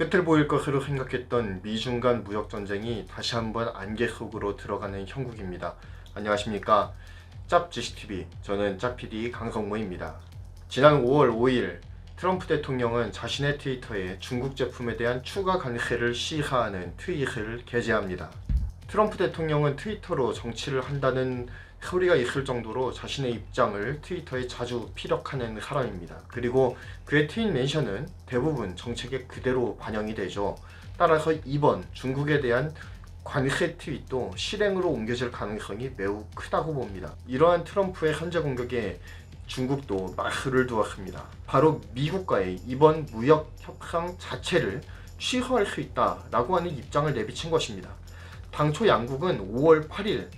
끝을 보일 것으로 생각했던 미중 간 무역 전쟁이 다시 한번 안개 속으로 들어가는 형국입니다. 안녕하십니까? 짭지시TV 저는 짭PD 강성모입니다. 지난 5월 5일 트럼프 대통령은 자신의 트위터에 중국 제품에 대한 추가 관세를 시하하는 트윗을 게재합니다. 트럼프 대통령은 트위터로 정치를 한다는 소리가 있을 정도로 자신의 입장을 트위터에 자주 피력하는 사람입니다. 그리고 그의 트윗 멘션은 대부분 정책에 그대로 반영이 되죠. 따라서 이번 중국에 대한 관세 트윗도 실행으로 옮겨질 가능성이 매우 크다고 봅니다. 이러한 트럼프의 현재 공격에 중국도 마술을 두었습니다. 바로 미국과의 이번 무역 협상 자체를 취소할 수 있다라고 하는 입장을 내비친 것입니다. 당초 양국은 5월 8일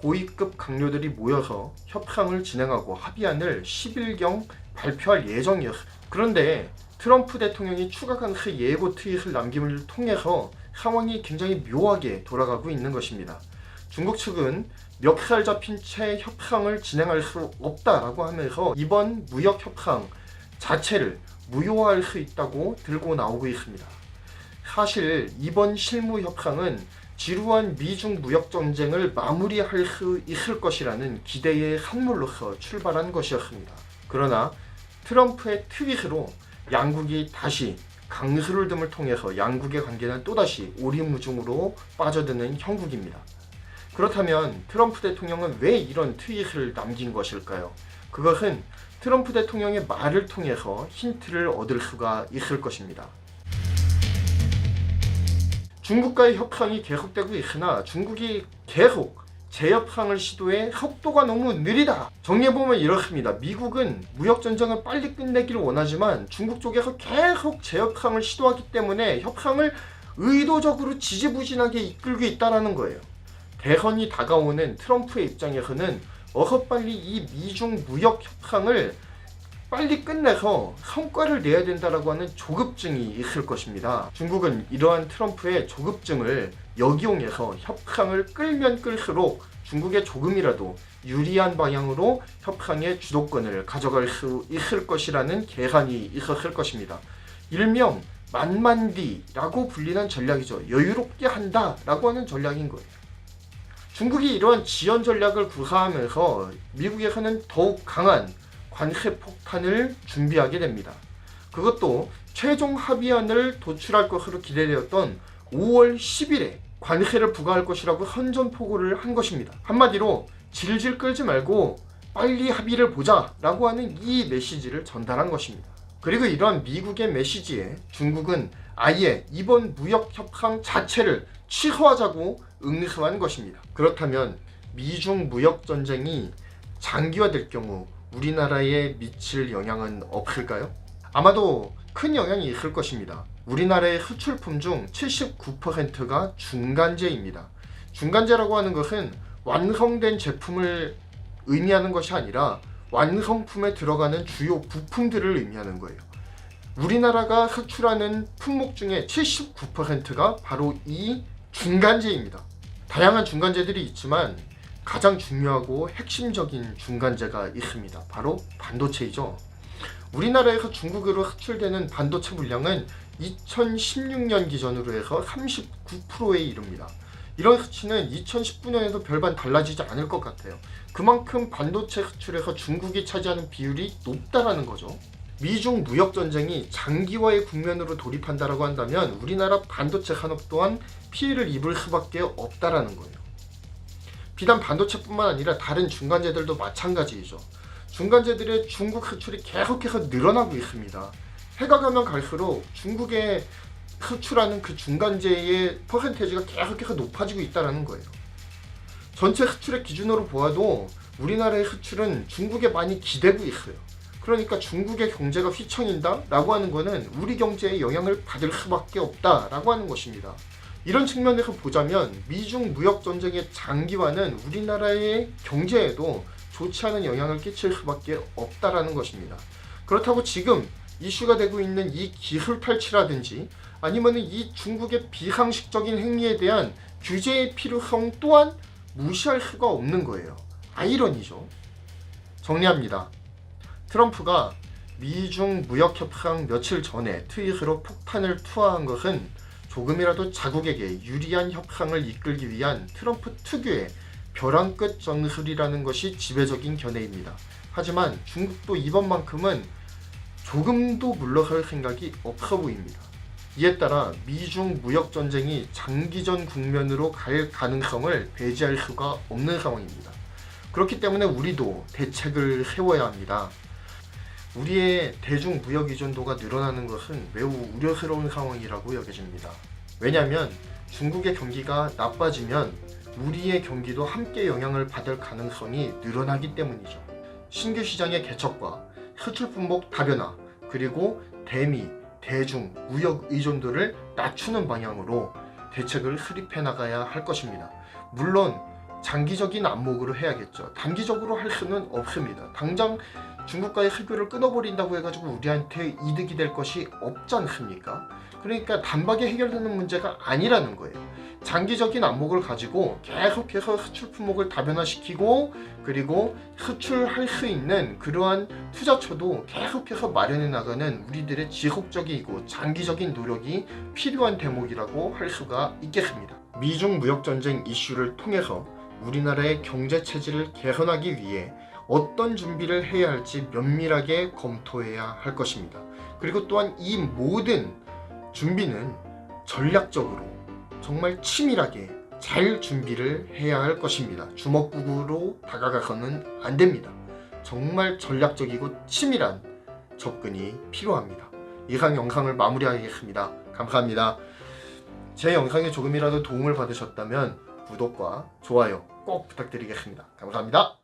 고위급 강료들이 모여서 협상을 진행하고 합의안을 10일경 발표할 예정이었. 그런데 트럼프 대통령이 추가 관세 예고 트윗을 남김을 통해서 상황이 굉장히 묘하게 돌아가고 있는 것입니다. 중국 측은 멱살 잡힌 채 협상을 진행할 수 없다라고 하면서 이번 무역 협상 자체를 무효화할 수 있다고 들고 나오고 있습니다. 사실 이번 실무 협상은 지루한 미중 무역 전쟁을 마무리할 수 있을 것이라는 기대의 선물로서 출발한 것이었습니다. 그러나 트럼프의 트윗으로 양국이 다시 강수를 듬을 통해서 양국의 관계는 또다시 오리무중으로 빠져드는 형국입니다. 그렇다면 트럼프 대통령은 왜 이런 트윗을 남긴 것일까요? 그것은 트럼프 대통령의 말을 통해서 힌트를 얻을 수가 있을 것입니다. 중국과의 협상이 계속되고 있으나 중국이 계속 재협상을 시도해 속도가 너무 느리다. 정리해보면 이렇습니다. 미국은 무역 전쟁을 빨리 끝내기를 원하지만 중국 쪽에서 계속 재협상을 시도하기 때문에 협상을 의도적으로 지지부진하게 이끌고 있다는 거예요. 대선이 다가오는 트럼프의 입장에서는 어서 빨리 이 미중 무역 협상을 빨리 끝내서 성과를 내야 된다라고 하는 조급증이 있을 것입니다. 중국은 이러한 트럼프의 조급증을 역이용해서 협상을 끌면 끌수록 중국에 조금이라도 유리한 방향으로 협상의 주도권을 가져갈 수 있을 것이라는 계산이 있었을 것입니다. 일명 만만디라고 불리는 전략이죠. 여유롭게 한다라고 하는 전략인 거예요. 중국이 이러한 지연 전략을 구사하면서 미국에서는 더욱 강한 관세 폭탄을 준비하게 됩니다. 그것도 최종 합의안을 도출할 것으로 기대되었던 5월 10일에 관세를 부과할 것이라고 선전포고를 한 것입니다. 한마디로 질질 끌지 말고 빨리 합의를 보자 라고 하는 이 메시지를 전달한 것입니다. 그리고 이러한 미국의 메시지에 중국은 아예 이번 무역 협상 자체를 취소하자고 응수한 것입니다. 그렇다면 미중 무역 전쟁이 장기화될 경우 우리나라에 미칠 영향은 없을까요? 아마도 큰 영향이 있을 것입니다. 우리나라의 수출품 중 79%가 중간재입니다. 중간재라고 하는 것은 완성된 제품을 의미하는 것이 아니라 완성품에 들어가는 주요 부품들을 의미하는 거예요. 우리나라가 수출하는 품목 중에 79%가 바로 이 중간재입니다. 다양한 중간재들이 있지만 가장 중요하고 핵심적인 중간재가 있습니다. 바로 반도체이죠. 우리나라에서 중국으로 수출되는 반도체 물량은 2016년 기준으로 해서 39%에 이릅니다. 이런 수치는 2019년에도 별반 달라지지 않을 것 같아요. 그만큼 반도체 수출에서 중국이 차지하는 비율이 높다라는 거죠. 미중 무역 전쟁이 장기화의 국면으로 돌입한다라고 한다면 우리나라 반도체 산업 또한 피해를 입을 수밖에 없다라는 거예요. 비단 반도체뿐만 아니라 다른 중간재들도 마찬가지이죠. 중간재들의 중국 수출이 계속해서 늘어나고 있습니다. 해가 가면 갈수록 중국의 수출하는 그 중간재의 퍼센테이지가 계속해서 높아지고 있다는 거예요. 전체 수출의 기준으로 보아도 우리나라의 수출은 중국에 많이 기대고 있어요. 그러니까 중국의 경제가 휘청인다 라고 하는 것은 우리 경제에 영향을 받을 수밖에 없다 라고 하는 것입니다. 이런 측면에서 보자면 미중 무역 전쟁의 장기화는 우리나라의 경제에도 좋지 않은 영향을 끼칠 수밖에 없다라는 것입니다. 그렇다고 지금 이슈가 되고 있는 이 기술 탈취라든지 아니면 이 중국의 비상식적인 행위에 대한 규제의 필요성 또한 무시할 수가 없는 거예요. 아이러니죠. 정리합니다. 트럼프가 미중 무역 협상 며칠 전에 트윗으로 폭탄을 투하한 것은 조금이라도 자국에게 유리한 협상을 이끌기 위한 트럼프 특유의 벼랑 끝 전술이라는 것이 지배적인 견해입니다. 하지만 중국도 이번만큼은 조금도 물러설 생각이 없어 보입니다. 이에 따라 미중 무역 전쟁이 장기전 국면으로 갈 가능성을 배제할 수가 없는 상황입니다. 그렇기 때문에 우리도 대책을 세워야 합니다. 우리의 대중 무역 의존도가 늘어나는 것은 매우 우려스러운 상황이라고 여겨집니다. 왜냐하면 중국의 경기가 나빠지면 우리의 경기도 함께 영향을 받을 가능성이 늘어나기 때문이죠. 신규 시장의 개척과 수출 품목 다변화 그리고 대미, 대중, 무역 의존도를 낮추는 방향으로 대책을 수립해 나가야 할 것입니다. 물론 장기적인 안목으로 해야겠죠. 단기적으로 할 수는 없습니다. 당장 중국과의 수교를 끊어버린다고 해가지고 우리한테 이득이 될 것이 없지 않습니까? 그러니까 단박에 해결되는 문제가 아니라는 거예요. 장기적인 안목을 가지고 계속해서 수출 품목을 다변화시키고 그리고 수출할 수 있는 그러한 투자처도 계속해서 마련해 나가는 우리들의 지속적이고 장기적인 노력이 필요한 대목이라고 할 수가 있겠습니다. 미중 무역 전쟁 이슈를 통해서 우리나라의 경제 체질을 개선하기 위해 어떤 준비를 해야 할지 면밀하게 검토해야 할 것입니다. 그리고 또한 이 모든 준비는 전략적으로 정말 치밀하게 잘 준비를 해야 할 것입니다. 주먹구구로 다가가서는 안 됩니다. 정말 전략적이고 치밀한 접근이 필요합니다. 이상 영상을 마무리하겠습니다. 감사합니다. 제 영상에 조금이라도 도움을 받으셨다면 구독과 좋아요 꼭 부탁드리겠습니다. 감사합니다.